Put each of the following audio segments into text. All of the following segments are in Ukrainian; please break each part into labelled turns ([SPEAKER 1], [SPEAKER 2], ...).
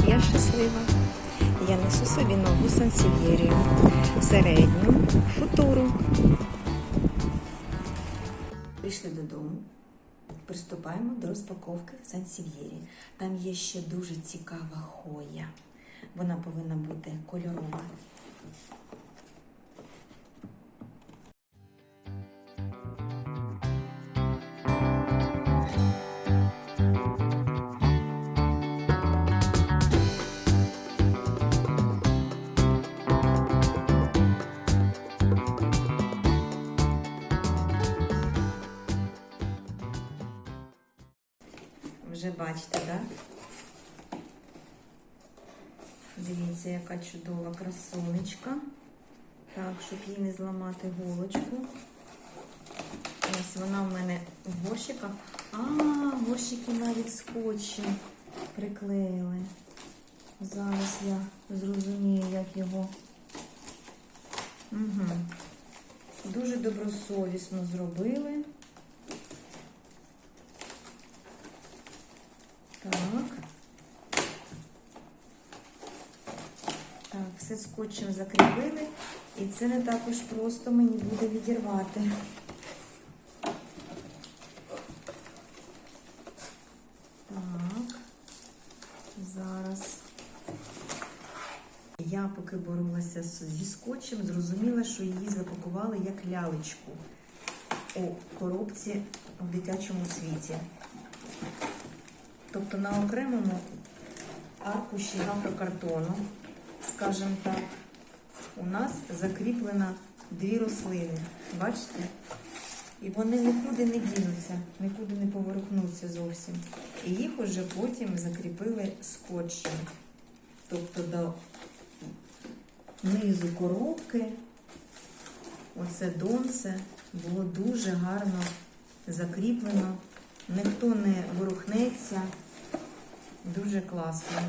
[SPEAKER 1] Я щаслива. Я несу собі нову сансів'єрію. Середню футуру. Прийшли додому. Приступаємо до розпаковки сансів'єрі. Там є ще дуже цікава хоя. Вона повинна бути кольорова. Вже бачите, так? Дивіться, яка чудова красунечка. Так, щоб їй не зламати голочку. Ось вона в мене в горщиках. А, горщики навіть скотчем приклеїли. Зараз я зрозумію, як його. Угу. Дуже добросовісно зробили. Так. Так, все скотчем закріпили. І це не також просто мені буде відірвати. Так, зараз. Я поки боролася зі скотчем, зрозуміла, що її запакували як лялечку у коробці в дитячому світі. Тобто на окремому аркуші гаврокартону, скажімо так, у нас закріплено дві рослини. Бачите? І вони нікуди не дінуться, нікуди не поворухнуться зовсім. І їх уже потім закріпили скотчем. Тобто до низу коробки, оце донце було дуже гарно закріплено. Ніхто не ворухнеться. Дуже класно.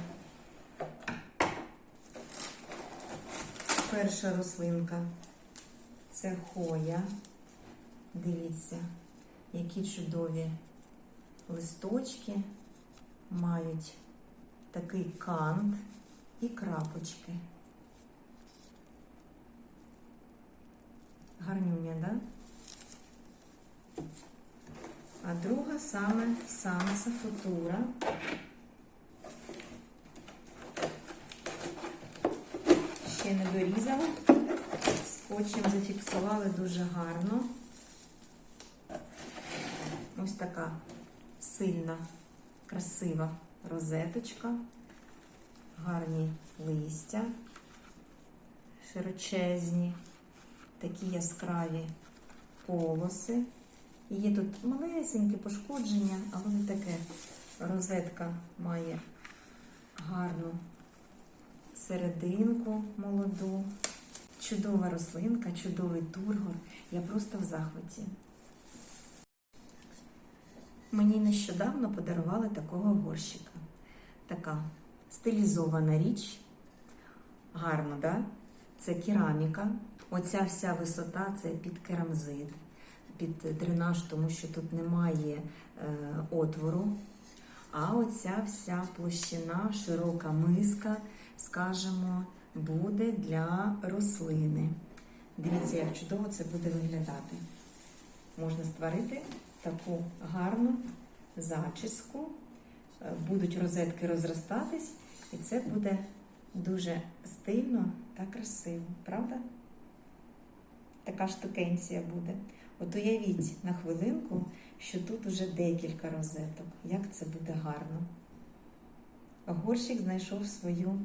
[SPEAKER 1] Перша рослинка це хоя. Дивіться, які чудові листочки мають такий кант і крапочки. Гарнюня, да? А друга саме санса футура. Ще не дорізала. Скотчем зафіксували дуже гарно. Ось така сильна, красива розеточка, гарні листя, широчезні, такі яскраві полоси. Є тут малесенькі пошкодження, але не таке. Розетка має гарну серединку молоду. Чудова рослинка, чудовий тургор. Я просто в захваті. Мені нещодавно подарували такого горщика. Така стилізована річ. Гарно, да? Це кераміка. Оця вся висота це під керамзит під дренаж, тому що тут немає е, отвору. А оця вся площина, широка миска, скажімо, буде для рослини. Дивіться, як чудово це буде виглядати. Можна створити таку гарну зачіску, Е, будуть розетки розростатись, і це буде дуже стильно та красиво, правда? Така штукенція буде. От уявіть на хвилинку, що тут уже декілька розеток. Як це буде гарно. Горщик знайшов свою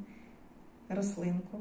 [SPEAKER 1] рослинку.